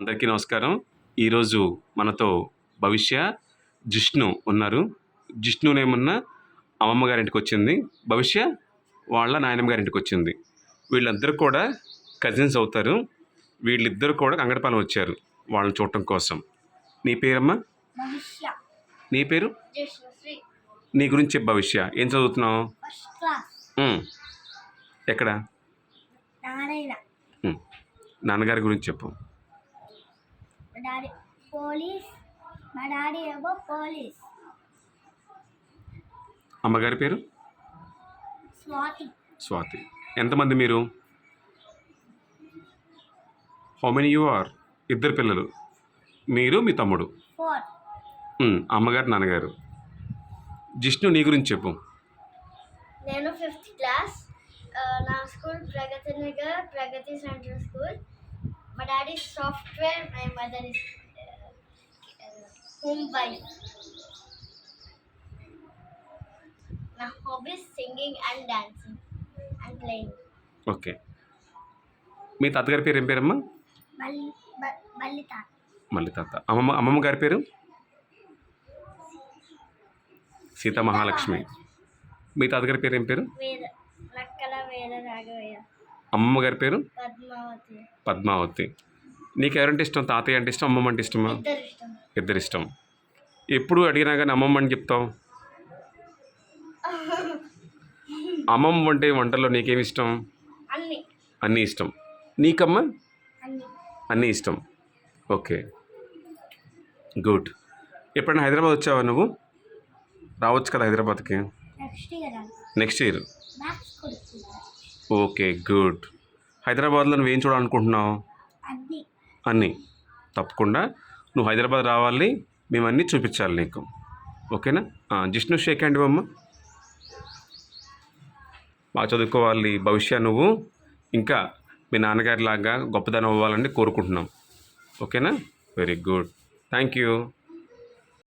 అందరికీ నమస్కారం. ఈరోజు మనతో భవిష్య జిష్ణు ఉన్నారు. జిష్ణునేమన్నా అమ్మమ్మ గారింటికి వచ్చింది భవిష్య వాళ్ళ నాయనమ్మ గారింటికి వచ్చింది వీళ్ళిద్దరు కూడా కజిన్స్ అవుతారు. వీళ్ళిద్దరు కూడా కంగడపాలెం వచ్చారు వాళ్ళని చూడటం కోసం. నీ పేరమ్మా? నీ పేరు? నీ గురించి చెప్పు భవిష్య. ఏం చదువుతున్నావు. ఎక్కడ. నాన్నగారి గురించి చెప్పు. మా డాడీ పోలీస్. మా డాడీ ఏమో పోలీస్. అమ్మగారి పేరు? స్వాతి. స్వాతి. ఎంతమంది మీరు? హౌ మెనీ యూ ఆర్ ఇద్దరు పిల్లలు. మీరు మీ తమ్ముడు? ఫోర్. ఉమ్, అమ్మగారు నాన్నగారు. జిష్ణు నీ గురించి చెప్పు. నేను ఫిఫ్త్ క్లాస్. నా school Pragathi Nagar Pragathi central school. మా daddy software my mother is Mumbai నా hobbies singing and dancing and playing okay మీ తాతగారి పేరు ఏం పేరమ్మా? మళ్ళీ మళ్ళీ తాత మళ్ళీ తాత అమ్మమ్మ అమ్మమ్మ గారి పేరు? సీతా మహాలక్ష్మి. మీ తాతగారి పేరు ఏం పేరు? వేద నక్కల వేద రాఘవయ్య. అమ్మమ్మ గారి పేరు? పద్మావతి. నీకు ఎవరంటే ఇష్టం? తాతయ్య అంటే ఇష్టం? అమ్మమ్మ అంటే ఇష్టమా? ఇద్దరు ఇష్టం. ఎప్పుడు అడిగినా కానీ అమ్మమ్మ అని చెప్తావు? అమ్మమ్మ వంటే వంటల్లో నీకేమి ఇష్టం? అన్ని. ఇష్టం. నీకమ్మ? అన్నీ. ఇష్టం. ఓకే. గుడ్. ఎప్పుడైనా హైదరాబాద్ వచ్చావా నువ్వు? రావచ్చు కదా హైదరాబాద్కి. Next year next year maths కొడుకుంటారు okay good. హైదరాబాద్లో నువ్వేం చూడాలనుకుంటున్నావు? అన్ని. తప్పకుండా. నువ్వు హైదరాబాద్ రావాలి మేము అన్నీ చూపించాలి నీకు. ఓకేనా? జిష్ణు షేక్ హ్యాండ్ ఇవ్వమ్మ. బాగా చదువుకోవాలి. భవిష్య నువ్వు. ఇంకా మీ నాన్నగారి లాగా గొప్పదనం అవ్వాలని కోరుకుంటున్నాం. ఓకేనా? Very good. Thank you.